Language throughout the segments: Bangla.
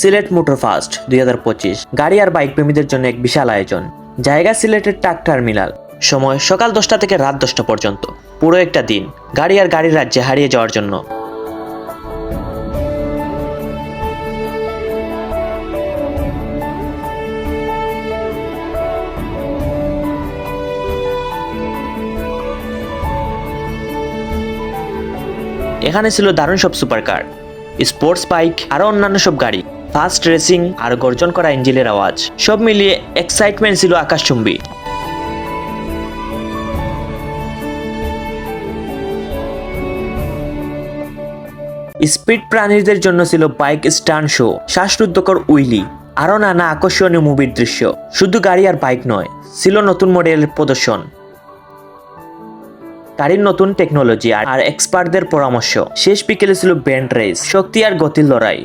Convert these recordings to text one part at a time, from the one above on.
সিলেট মোটর ফাস্ট দুই হাজার পঁচিশ। গাড়ি আর বাইক প্রেমীদের জন্য এক বিশাল আয়োজন। জায়গা সিলেটের ট্রাক টার্মিনাল। সময় সকাল দশটা থেকে রাত দশটা পর্যন্ত। পুরো একটা দিন গাড়ি আর গাড়ির রাজ্যে হারিয়ে যাওয়ার জন্য। এখানে ছিল দারুণ সব সুপারকার স্পোর্টস বাইক আরও অন্যান্য সব গাড়ি। ফাস্ট রেসিং আর গর্জন করা ইঞ্জিনের আওয়াজ। সব মিলিয়ে এক্সাইটমেন্ট ছিল আকাশচুম্বী। স্পিড প্রাণীদের জন্য ছিল বাইক স্টান শো, শ্বাসরুদ্ধকর উইলি, আরও নানা আকর্ষণীয় মুভির দৃশ্য। শুধু গাড়ি আর বাইক নয়, ছিল নতুন মডেলের প্রদর্শন। গাড়ির নতুন টেকনোলজি আর এক্সপার্টদের পরামর্শ। শেষ বিকেলে ছিল ব্যান্ড রেস শক্তি আর গতির লড়াই।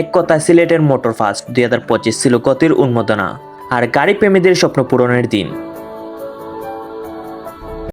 এক কথায় সিলেটের মোটর ফাস্ট দুই হাজার পঁচিশ ছিল গতির উন্মোদনা আর গাড়ি প্রেমীদের স্বপ্ন পূরণের দিন।